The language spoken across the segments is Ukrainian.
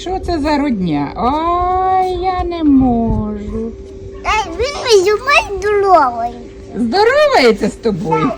що це за родня? Ой, я не можу. Він він зумай здоровий. Здоровається з тобою?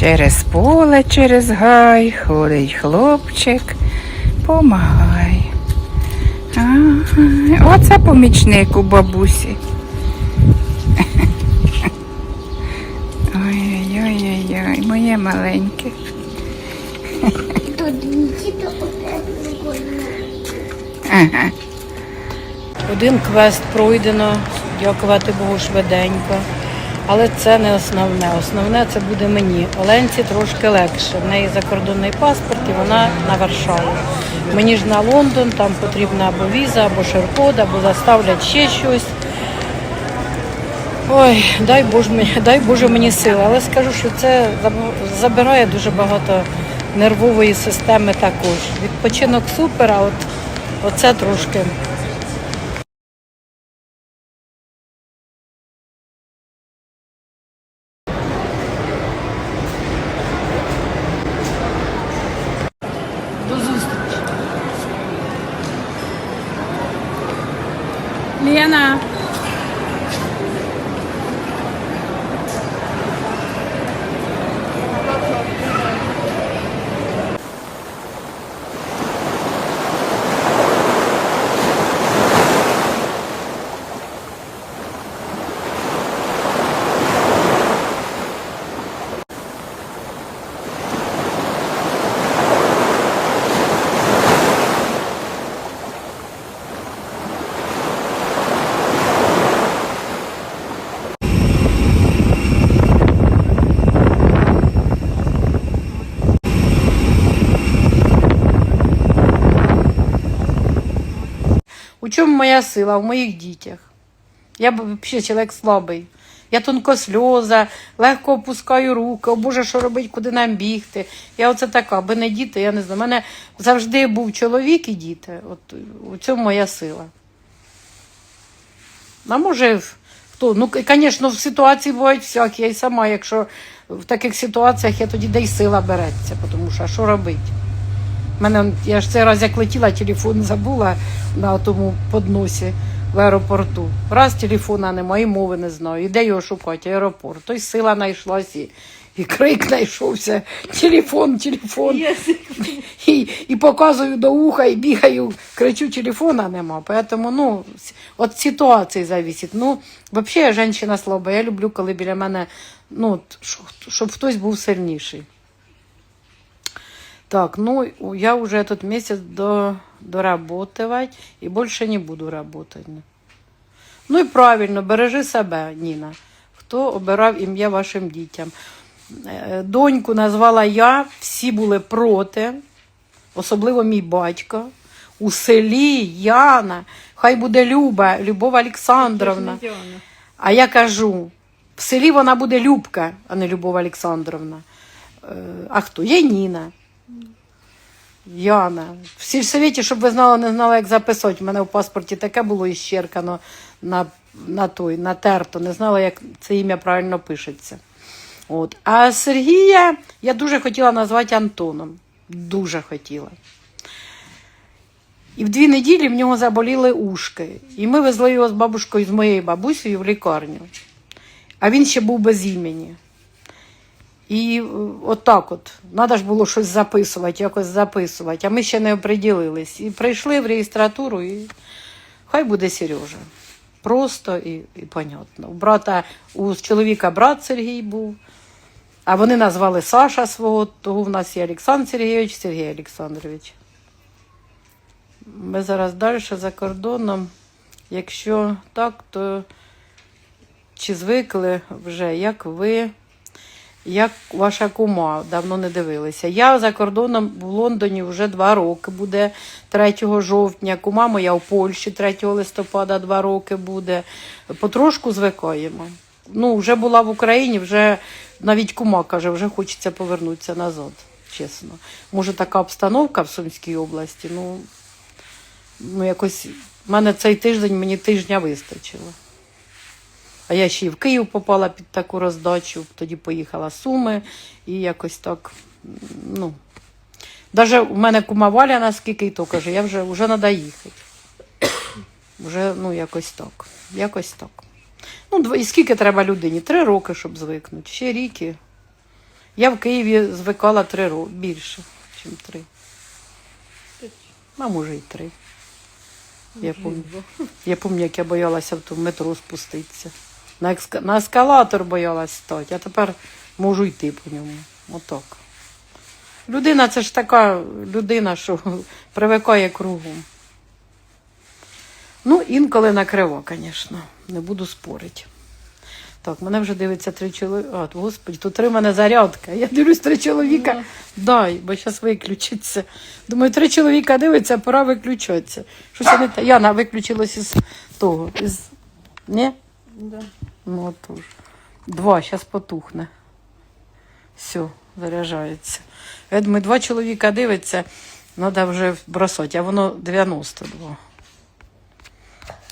Через поле, через гай ходить хлопчик, помагай. Ага, Оце помічник у бабусі. Ой-ой-ой, моє маленьке. Ага. Один квест пройдено, дякувати Богу, швиденько. Але це не основне. Основне це буде мені. Оленці трошки легше. В неї закордонний паспорт і вона на Варшаву. Мені ж на Лондон, там потрібна або віза, або шер-код, або заставлять ще щось. Ой, дай Боже, мені- дай Боже мені сили. Але скажу, що це забирає дуже багато нервової системи також. Відпочинок супер, а от оце трошки. У чому моя сила? В моїх дітях. Я взагалі чоловік слабий. Я тонкосльоза, легко опускаю руки, о Боже, що робить, куди нам бігти. Я оце така, аби не діти, я не знаю. У мене завжди був чоловік і діти. От у цьому моя сила. А може, хто? Ну, звісно, в ситуації бувають всякі. Я й сама, якщо в таких ситуаціях я тоді де й сила береться, тому що що робити? Мене, я ж цей раз як летіла, телефон забула на тому подносі в аеропорту. Раз телефона немає, і мови не знаю. І де його шукати? Аеропорт. То й сила знайшлась, і, і крик знайшовся. Телефон, телефон. І, і показую до уха, і бігаю, кричу, телефона нема. Поэтому, ну, от ситуації зависить. Ну, взагалі я жінка слаба. Я люблю, коли біля мене, ну, щоб хтось був сильніший. Так, ну я уже этот месяц до, доработать и больше не буду работать. Ну і правильно, бережи себе, Ніна. Хто обирав ім'я вашим дітям? Е, Доньку назвала я, всі були проти, особливо мій батько. У селі Яна, хай буде Люба, Любов Олександровна. А я кажу, в селі вона буде Любка, а не Любов Олександровна. Е, А хто? Є Ніна. Яна. В сільсовіті, щоб ви знали, не знала, як записати. У мене в паспорті таке було іщеркано на, на той, натерто. Не знала, як це ім'я правильно пишеться. От. А Сергія я дуже хотіла назвати Антоном. Дуже хотіла. І в дві неділі в нього заболіли ушки. І ми везли його з бабушкою, з моєю бабусею в лікарню. А він ще був без імені. І е, отак от, треба ж було щось записувати, якось записувати, а ми ще не оприділились. І прийшли в реєстратуру, і хай буде Сережа. просто і, і понятно. У брата, у чоловіка брат Сергій був, а вони назвали Саша свого, того в нас є Олександр Сергійович, Сергій Олександрович. Ми зараз далі за кордоном. Якщо так, то чи звикли вже, як ви, як ваша кума, давно не дивилися. Я за кордоном в Лондоні вже два роки буде 3 жовтня. Кума моя в Польщі 3 листопада два роки буде. Потрошку звикаємо. Ну, вже була в Україні, вже навіть кума каже, вже хочеться повернутися назад, чесно. Може, така обстановка в Сумській області, ну, ну якось в мене цей тиждень мені тижня вистачило. А я ще й в Київ попала під таку роздачу, тоді поїхала Суми і якось так. Ну, Даже у мене кума Валя, наскільки і то каже, я вже, вже треба їхати. Вже, ну, якось так. Якось так. Ну, і скільки треба людині? Три роки, щоб звикнути. Ще ріки. Я в Києві звикала три роки, більше, ніж три. А може і три. Я пам'ятаю, я пам'ятаю, як я боялася в ту метро спуститися. На, екска... на ескалатор боялась стати, а тепер можу йти по ньому. Отак. Людина це ж така людина, що привикає кругом. Ну, інколи накриво, звісно, не буду спорити. Так, мене вже дивиться три чоловіка. Господи, тут три мене зарядка. Я дивлюсь три чоловіка. Дай, бо зараз виключиться. Думаю, три чоловіка дивиться, пора виключатися. Щось не та. Яна виключилась із того. Із... Ні? Да. Ну, отож. Два, зараз потухне. Все, заряджається. Думаю, два чоловіка дивиться, треба вже бросати, а воно 92.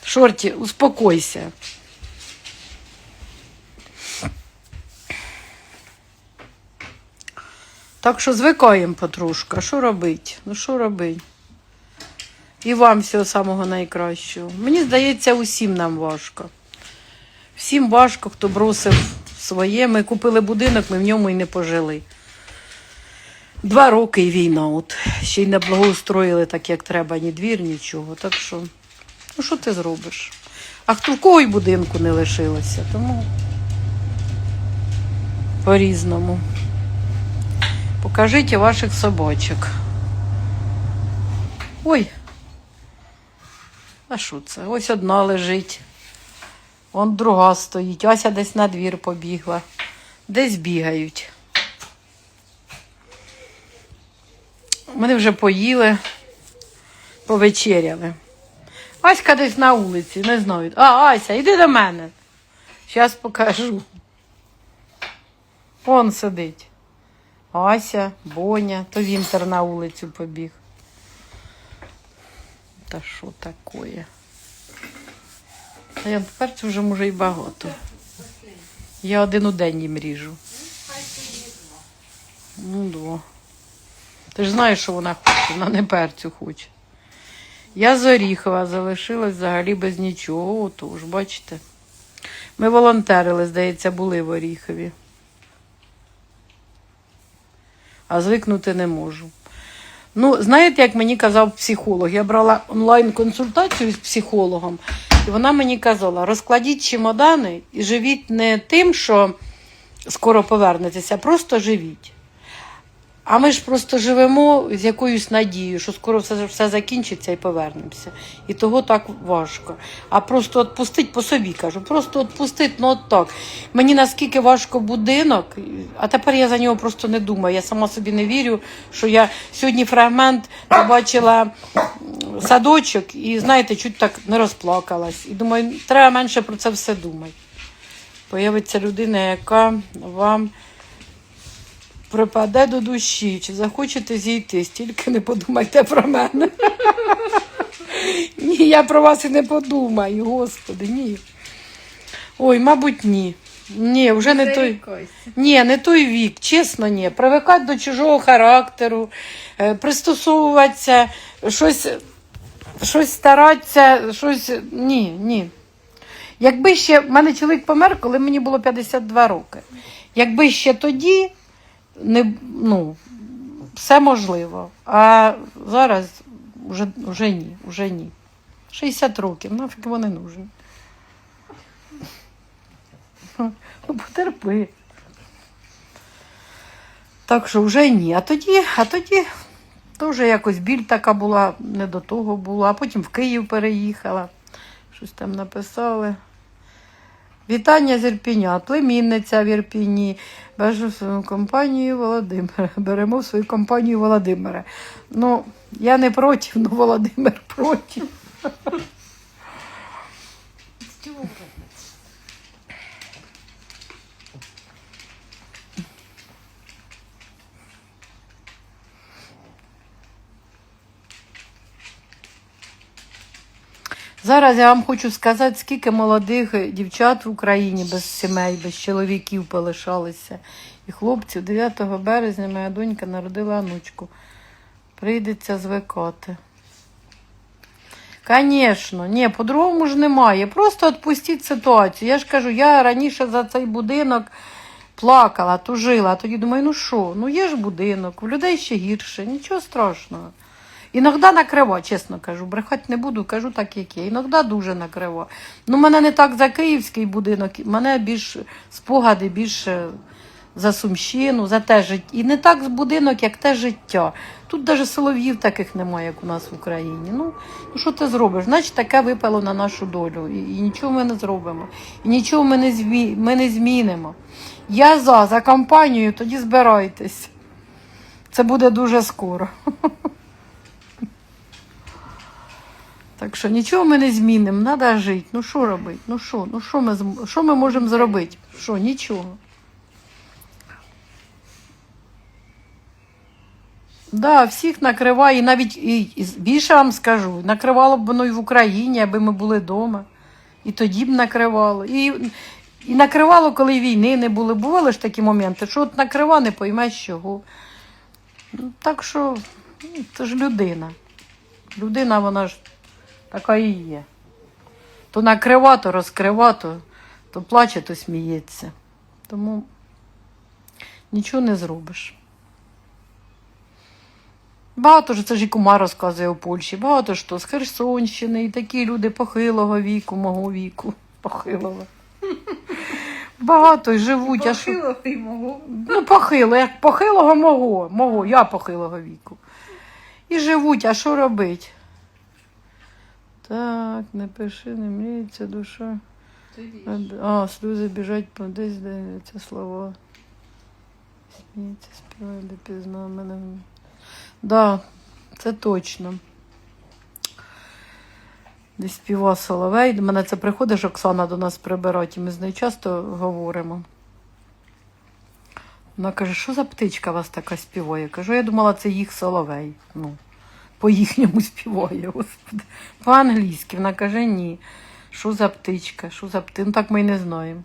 Шорті, успокойся. Так що звикаємо потрошку. А що робити? Ну що робити? І вам всього самого найкращого. Мені здається, усім нам важко. Всім важко, хто бросив своє. Ми купили будинок, ми в ньому і не пожили. Два роки і війна. От. Ще й не благоустроїли так, як треба, ні двір, нічого. Так що, ну що ти зробиш? А хто в кого й будинку не лишилося, тому по-різному. Покажіть ваших собачок. Ой. А що це? Ось одна лежить. Вон друга стоїть. Ася десь на двір побігла. Десь бігають. Вони вже поїли, повечеряли. Аська десь на вулиці, не знаю. А, Ася, іди до мене. Зараз покажу. Он сидить. Ася, Боня, то Вінтер на вулицю побіг. Та що таке? Та я тепер це вже може і багато. Я один у день їм ріжу. Ну, да. Ти ж знаєш, що вона хоче, вона не перцю хоче. Я з Оріхова залишилась взагалі без нічого. Отож, бачите. Ми волонтерили, здається, були в Оріхові. А звикнути не можу. Ну, знаєте, як мені казав психолог, я брала онлайн-консультацію з психологом, і вона мені казала: розкладіть чемодани і живіть не тим, що скоро повернетеся, а просто живіть. А ми ж просто живемо з якоюсь надією, що скоро все, все закінчиться і повернемося. І того так важко. А просто відпустить по собі кажу, просто відпустить, ну от так. Мені наскільки важко будинок, а тепер я за нього просто не думаю. Я сама собі не вірю, що я сьогодні фрагмент побачила садочок і, знаєте, чуть так не розплакалась. І думаю, треба менше про це все думати. Появиться людина, яка вам припаде до душі, чи захочете зійти, стільки не подумайте про мене. Ні, я про вас і не подумаю, господи, ні. Ой, мабуть, ні. Ні, вже не той. Ні, не той вік, чесно, ні. Привикати до чужого характеру, е, пристосовуватися, щось, щось старатися, щось. Ні, ні. Якби ще в мене чоловік помер, коли мені було 52 роки. Якби ще тоді не, ну, все можливо. А зараз вже, вже ні, вже ні. 60 років, нафіг вони нужні. Ну, потерпи. Так що вже ні. А тоді, а тоді теж якось біль така була, не до того була, а потім в Київ переїхала. Щось там написали. Вітання з Ірпіня, племінниця в Ірпіні. Бежу свою компанію Володимира. Беремо в свою компанію Володимира. Ну, я не проти, але Володимир проти. Зараз я вам хочу сказати, скільки молодих дівчат в Україні без сімей, без чоловіків полишалися. І хлопців 9 березня моя донька народила онучку. Прийдеться звикати. Звісно, ні, по-другому ж немає. Просто відпустіть ситуацію. Я ж кажу, я раніше за цей будинок плакала, тужила, а тоді думаю, ну що, ну є ж будинок, у людей ще гірше, нічого страшного. Іноді накрива, чесно кажу, брехати не буду, кажу так, як є. Іноді дуже накрива. Ну, мене не так за київський будинок, мене більш спогади, більше за Сумщину, за те життя. І не так будинок, як те життя. Тут навіть солов'їв таких немає, як у нас в Україні. Ну, ну що ти зробиш? Значить, таке випало на нашу долю. І, і нічого ми не зробимо. І нічого ми не, змі... ми не змінимо. Я за, за компанію, тоді збирайтесь. Це буде дуже скоро. Так що нічого ми не змінимо, треба жити. Ну що робити? Ну що? Ну що ми, що ми можемо зробити? Що, нічого. Да, всіх накриває, і навіть і, і більше вам скажу, накривало б воно і в Україні, аби ми були вдома. І тоді б накривало. І, і накривало, коли війни не було. Бували ж такі моменти, що от накрива, не поймеш чого. Ну, Так що ну, це ж людина. Людина, вона ж така і є. То накрива, то розкрива, то, то плаче, то сміється. Тому нічого не зробиш. Багато ж це ж і кума розказує у Польщі, багато ж то з Херсонщини, і такі люди похилого віку, мого віку, похилого. Багато й живуть, а що? Похилого і мого. Ну, похило, як похилого мого, мого, я похилого віку. І живуть, а що робить? Так, не пиши, не мріється душа. А, сльози біжать по десь дивляться слова. Сміється, співає, де пізна мене. Да, це точно. Десь співа Соловей. До мене це приходить Оксана до нас прибирати, і ми з нею часто говоримо. Вона каже, що за птичка у вас така співає? Я кажу, я думала, це їх соловей. Ну, по їхньому співає, господи. По-англійськи. Вона каже, ні. Що за птичка? Що за птичка? Ну так ми й не знаємо.